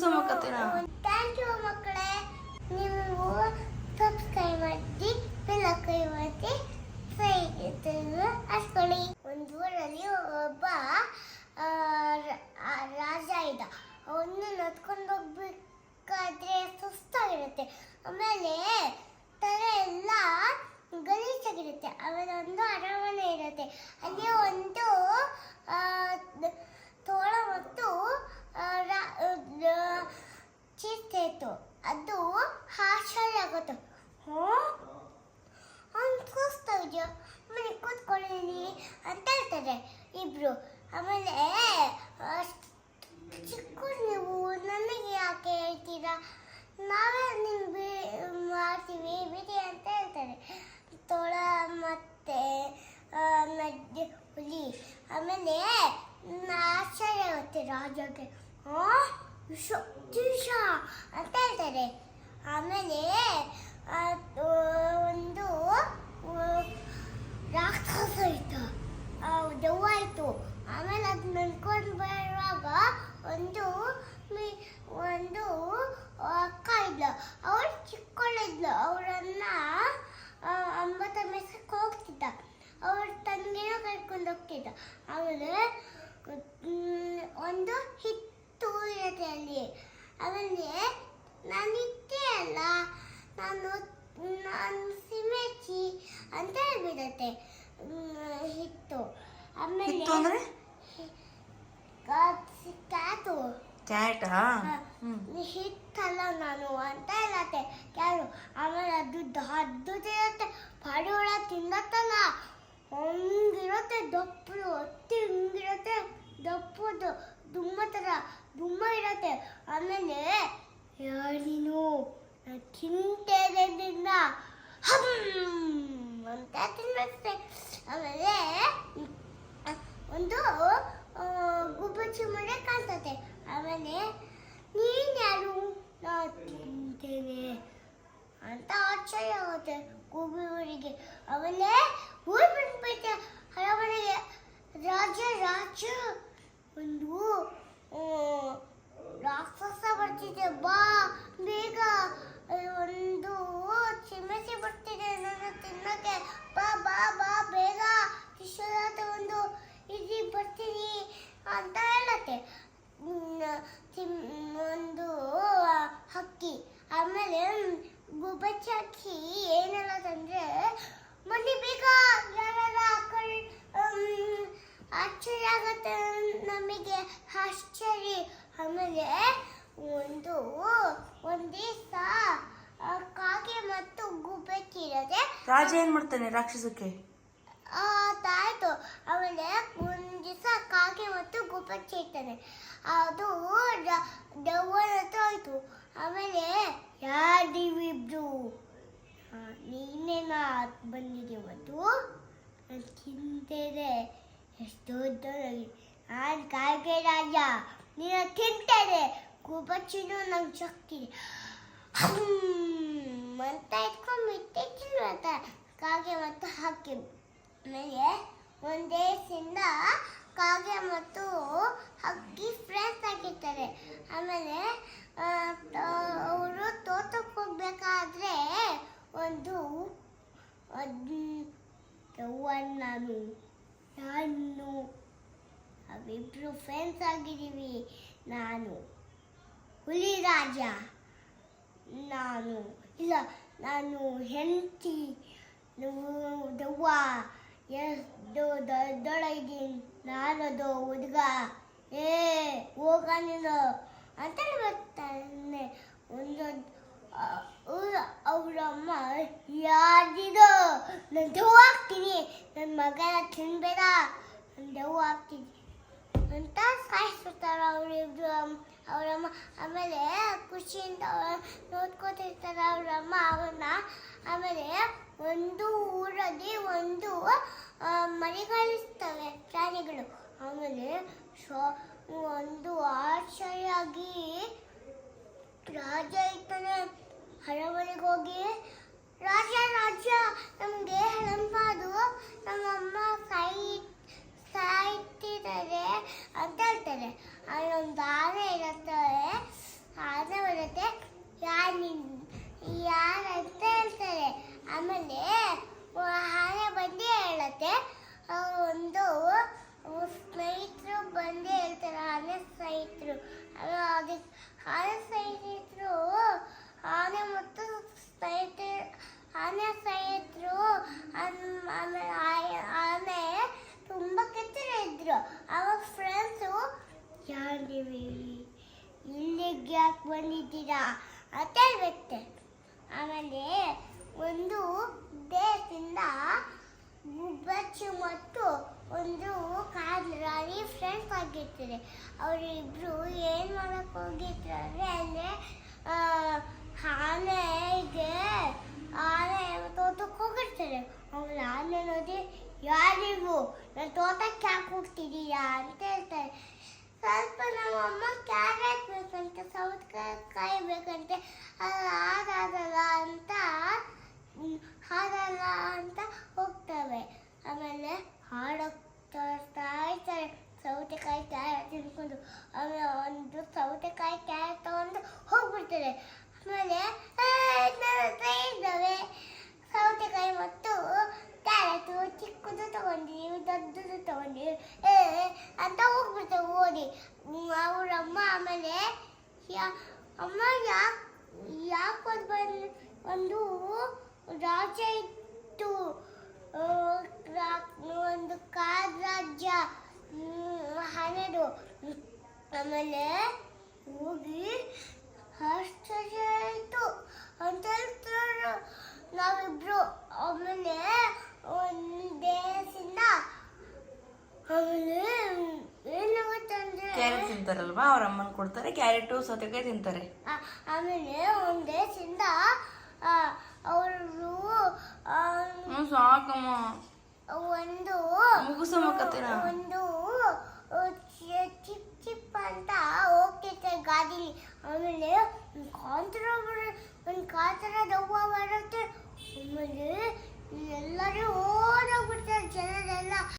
ಕತೆನ thank you ಮಕ್ಕಳೇ. ನೀವು subscribe ಮಾಡಿ ಬೆಲ್ ಕೈ ಮಾಡಿ ಹಚ್ಕೊಳ್ಳಿ. ಒಂದು ಊರಲ್ಲಿ ಒಬ್ಬ ರಾಜ ಇದ್ದ. ಅವನ್ನ ನಡ್ಕೊಂಡು ಹೋಗ್ಬೇಕಾದ್ರೆ ಸುಸ್ತಾಗಿರುತ್ತೆ. ಆಮೇಲೆ ತಲೆ ಎಲ್ಲ ಗಲೀಜಾಗಿರುತ್ತೆ. ಆಮೇಲೆ ಒಂದು ಅರಮನೆ ಇರುತ್ತೆ. ಅಲ್ಲಿ ಒಂದು ತೋಳ ಮತ್ತು ಆ, ರಾ- ಆ, ಚಿಟ್ಟೆ ಇತ್ತು ಅದು ಆಶ್ಚರ್ಯ ಆಗುತ್ತೆ ಹ್ಞೂ ಅವ್ನು ಕೂಸ್ತಾ ಇದೆಯಾ ಆಮೇಲೆ ಕೂತ್ಕೊಳ್ಳಿ ಅಂತ ಹೇಳ್ತಾರೆ ಇಬ್ರು ಆಮೇಲೆ ಅಷ್ಟ್ ಚಿಕ್ಕ ನೀವು ನನಗೆ ಯಾಕೆ ಹೇಳ್ತೀರಾ ನಾವೇ ನಿಮ್ಗೆ ಮಾಡ್ತೀವಿ, ಬಿಡಿ ಅಂತ ಹೇಳ್ತಾರೆ. ತೋಳ, ಮತ್ತೆ ಮಧ್ಯೆ ಹುಲಿ, ಆಮೇಲೆ ಆಶ್ಚರ್ಯ ಆಗುತ್ತೆ ರಾಜಗೆ. ವಿಷ ಅಂತ ಹೇಳ್ತಾರೆ. ಆಮೇಲೆ ಒಂದು ರಾಕ್ಷಸ ಇತ್ತು ಆ, ದೆವ್ವ ಇತ್ತು ಆಮೇಲೆ ಅದು ನಡ್ಕೊಂಡು ಬರುವಾಗ ಒಂದು ಮಿ- ಒಂದು ಅಕ್ಕ ಇದ್ಲು ಅವಳು ಚಿಕ್ಕವಳಿದ್ಲು ಅವರನ್ನ ಅಂಬತ್ತ ಮೆಸಕ್ಕೆ ಹೋಗ್ತಿದ್ದ ಅವ್ರ ತಂಗಿನೂ ಕರ್ಕೊಂಡು ಹೋಗ್ತಿದ್ದ ಆಮೇಲೆ ಮ್, ಒಂದು ಹಿತ್ತು ಇರುತ್ತೆ ಅಲ್ಲಿ ಆಮೇಲೆ ನಾನು ಇಟ್ಟೆ ಅಲ್ಲ ನಾನು ನಾನು ಸಿಮೆಚಿ ಅಂತ ಹೇಳ್ಬಿಡತ್ತೆ ಮ್, ಹಿತ್ತು ಆಮೇಲೆ ಇತ್ತು ಅಂದ್ರೆ ಕ್ಯಾತು ಕ್ಯಾಟಾ ಹ್ಮ್ ಹಿತ್ತಲ್ಲ ನಾನು ಅಂತ ಹೇಳತ್ತೆ ಯಾರು ಆಮೇಲೆ ಅದು ದೊಡ್ಡದಿರುತ್ತೆ ಪಾರಿವಾಳ ತಿನ್ನತ್ತಲ್ಲ ಹಂಗಿರುತ್ತೆ ದಪ್ಪದು ಅತ್ತಿ ಹಿಂಗಿರುತ್ತೆ ದಪ್ಪದು ದುಮ್ಮ ಥರ ದುಮ್ಮ ಇರುತ್ತೆ. ಆಮೇಲೆ ಹೇಳಿನು ತಿಂತೇದಿಂದ ಹಮ್ ಅಂತ ತಿನ್ನುತ್ತೆ ಆಮೇಲೆ, ಒಂದು ಗುಬ್ಬಚ್ಚಿ ಮಳೆ ಕಾಣ್ತತೆ. ಆಮೇಲೆ, ನೀನು ಯಾರು? ನಾ ತಿಂತೇನೆ. ಅಂತ ಆಶ್ಚರ್ಯ ಆಗುತ್ತೆ ಗುಬ್ಬಿಯವರಿಗೆ ಆಮೇಲೆ ಊರ್ ಬಿಟ್ಬಿಟ್ಟೆ ಅರಮನೆಗೆ ರಾಜ ರಾಜ ಒಂದು ಆ, ರಾಕ್ಷಸ ಬರ್ತಿದೆ. ಬಾ ಬೇಗ ಅಲ್ಲಿ ಒಂದು ಚಿಮ್ಮಸಿ ಬರ್ತಿದೆ ನನ್ನ ತಿನ್ನಕ್ಕೆ ಬಾ ಬಾ ಬಾ ಬೇಗ ವಿಶ್ವನಾಥ ಒಂದು ಇಲ್ಲಿ ಬರ್ತೀನಿ ಅಂತ ಹೇಳತ್ತೆ ಹ್ಮ್, ಚಿಮ್- ಒಂದು ಹಕ್ಕಿ ಆಮೇಲೆ ಗುಬ್ಬಚ್ಚಿ ಹಕ್ಕಿ ಏನೆಲ್ಲ ತಂದ್ರೆ ಮನೆ ಬೇಗ ಯಾರೆಲ್ಲ ಹಾಕೊಂಡು ಆಶ್ಚರ್ಯ ಆಗತ್ತೆ ನಮಗೆ ಆಶ್ಚರ್ಯ ಆಮೇಲೆ ಒಂದು ಒಂದು ದಿವಸ ಕಾಗೆ ಮತ್ತು ಗುಬ್ಬೆ ಇರತ್ತೆ ರಾಜ ಏನ್ ಮಾಡ್ತಾನೆ ರಾಕ್ಷಸಕ್ಕೆ? ಅದಾಯ್ತು ಆಮೇಲೆ ಒಂದು ದಿವಸ ಕಾಗೆ ಮತ್ತು ಗುಬ್ಬೆ ಇರ್ತಾನೆ ಅದು ದವ್ವನ ಹತ್ರ ಹೋಯ್ತು ಆಮೇಲೆ ಯಾರಿವಿಬ್ರು ನೀನೇನ ಬಂದಿದ್ದೀವತ್ತು ನಾನು ತಿಂತೇನೆ. ಎಷ್ಟು ದೊಡ್ಡದಾಗಿ ನಾನು ಕಾಗೆ ರಾಜ. ನೀನು ತಿಂತೇನೆ. ಗುಬ್ಬಚ್ಚಿನೂ ನಂಗೆ ಶಕ್ತಿ. ಹ್ಮ್ ಅಂತ ಇಟ್ಕೊಂಡು ಅಂತ ಕಾಗೆ ಮತ್ತು ಹಕ್ಕಿ ಆಮೇಲೆ ಒಂದೇ ಸಿಂದ ಕಾಗೆ ಮತ್ತು ಹಕ್ಕಿ ಫ್ರೆಂಡ್ಸ್ ಆಗಿರ್ತಾರೆ ಆಮೇಲೆ ಅವರು ತೋಟಕ್ಕೆ ಹೋಗ್ಬೇಕಾದ್ರೆ ಒಂದು ನಾನು ನಾನು ಅವಿಬ್ರು ಫ್ರೆಂಡ್ಸ್ ಆಗಿದ್ದೀವಿ. ನಾನು ಹುಲಿ ರಾಜ. ನಾನು, ಇಲ್ಲ, ನಾನು ಹೆಂಡತಿ ದವ್ವ ಎಷ್ಟು ದೊಡ್ಡೊಳಗಿದ್ದೀನಿ ನಾನದು ಹುಡುಗ. ಏ, ಹೋಗ ನೀನು. ಅಂತ ಬರ್ತಾನೆ. ಒಂದು ಅವರಮ್ಮ ಯಾರಿದು? ನಾನು ದೆವ್ವ ಹಾಕ್ತೀನಿ. ನನ್ನ ಮಗನ ತಿನ್ಬೇಡ. ನಾನು ದೆವ್ವ ಆಗ್ತೀನಿ ಅಂತ ಸಾಯಿಸ್ಬಿಡ್ತಾರೆ ಅವರಿಬ್ರು ಅವರಮ್ಮ ಆಮೇಲೆ ಖುಷಿಯಿಂದ ನೋಡ್ಕೊತಿರ್ತಾರೆ ಅವರಮ್ಮ ಅವನ್ನ ಆಮೇಲೆ ಒಂದು ಊರಲ್ಲಿ ಒಂದು ಮರಿಗಳಿಸ್ತವೆ ಪ್ರಾಣಿಗಳು ಆಮೇಲೆ ಶೋ ಒಂದು ಆಶ್ಚರ್ಯಾಗಿ ರಾಜ ಇರ್ತಾನೆ ಅರಮನೆಗೆ ಹೋಗಿ ರಾಜ ರಾಜ ನಮಗೆ ಒಂದು ಸ್ನೇಹಿತರು ಬಂದೇ ಹೇಳ್ತಾರೆ, ಆನೆ ಸ್ನೇಹಿತರು. ಹಾಗೆ ಆನೆ ಸ್ನೇಹಿತರು, ಆನೆ ಮತ್ತು ಸ್ನೇಹಿತರು ಆನೆ ಸ್ನೇಹಿತರು, ಆನೆ ತುಂಬ ಕೆತ್ತರ ಇದ್ರು. ಅವಾಗ ಫ್ರೆಂಡ್ಸು ಯಾರು ಇಲ್ಲಿಗೆ ಯಾಕೆ ಬಂದಿದ್ದೀರಾ? ಅಂತ ಹೇಳ್ಬೇಕು ಆಮೇಲೆ ಒಂದು ದೇಹದಿಂದ ಗುಬ್ಬಚ್ಚು ಮತ್ತು ಒಂದು ಕಾರ್ ಲಾರಿ ಫ್ರೆಂಡ್ಸ್ ಆಗಿರ್ತಾರೆ. ಅವರಿಬ್ರು ಏನು ಮಾಡಕ್ ಅಂದರೆ ಅಲ್ಲಿ ಆನೆಗೆ, ಆನೆ ತೋಟಕ್ಕೆ ಹೋಗಿರ್ತಾರೆ. ಅವ್ರ ಆನೆ ನೋಡಿ, ಯಾರಿಗೂ? ನಾನು ತೋಟಕ್ಕೆ ಯಾಕೆ ಹೋಗ್ತಿದ್ದೀಯಾ ಅಂತ ಹೇಳ್ತಾರೆ. ಸ್ವಲ್ಪ ನಮ್ಮ ಅಮ್ಮ ಕ್ಯಾರೆಟ್ ಬೇಕಂತೆ, ಸೌತೆಕಾಯಿ ಬೇಕಂತೆ ಹಾಗಾಗಲ್ಲ ಅಂತ ಹಾಗಲ್ಲ ಅಂತ ಹೋಗ್ತವೆ. ಆಮೇಲೆ ಹಾಡೋಗ್ತಾ ಇರ್ತಾರೆ ಸೌತೆಕಾಯಿ ಕ್ಯಾರೆಟ್ ತಿನ್ಕೊಂಡು ಆಮೇಲೆ ಒಂದು ಸೌತೆಕಾಯಿ ಕ್ಯಾರೆಟ್ ತಗೊಂಡು ಹೋಗ್ಬಿಡ್ತಾರೆ ಆಮೇಲೆ "ಆ, ನನ್ನ ಹತ್ರ ಇದ್ದಾವೆ. ಸೌತೆಕಾಯಿ ಮತ್ತು ಕ್ಯಾರೆಟು ಚಿಕ್ಕದು ತಗೊಂಡಿವಿ ದೊಡ್ಡದು ತಗೊಂಡಿವಿ. ಏ ಅಂತ ಹೋಗ್ಬಿಡ್ತೇವೆ ಓಡಿ. ಅವ್ರ ಅಮ್ಮ ಆಮೇಲೆ ಅಮ್ಮ ಯಾಕೆ ಯಾಕೆ ಬಂದು ಒಂದು ರಾಜ ಇತ್ತು. ಒಂದು ಕಾರ್ ರಾಜ್ಯ ಹನ್ನೆರಡು. ಆಮೇಲೆ ಹೋಗಿ ಆಶ್ಚರ್ಯ ಆಯಿತು ಅಂತ ಹೇಳ್ತಾರೆ ನಾವಿಬ್ರು. ಆಮೇಲೆ ಒಂದು ದೇಶದಿಂದ ಆಮೇಲೆ ಏನು ಗೊತ್ತಂದ್ರೆ ಕ್ಯಾರೆಟ್ ತಿಂತಾರಲ್ವಾ? ಅವ್ರ ಅಮ್ಮನ ಕೊಡ್ತಾರೆ ಕ್ಯಾರೆಟು ಸೌತೆಕಾಯಿ ತಿಂತಾರೆ. ಆಮೇಲೆ ಒಂದೇ ದೇಶದಿಂದ ಅವರು ಸಾಕಮ್ಮ ಒಂದು ಮುಗಿಸಮ್ಮ ಕತೆನ. ಒಂದು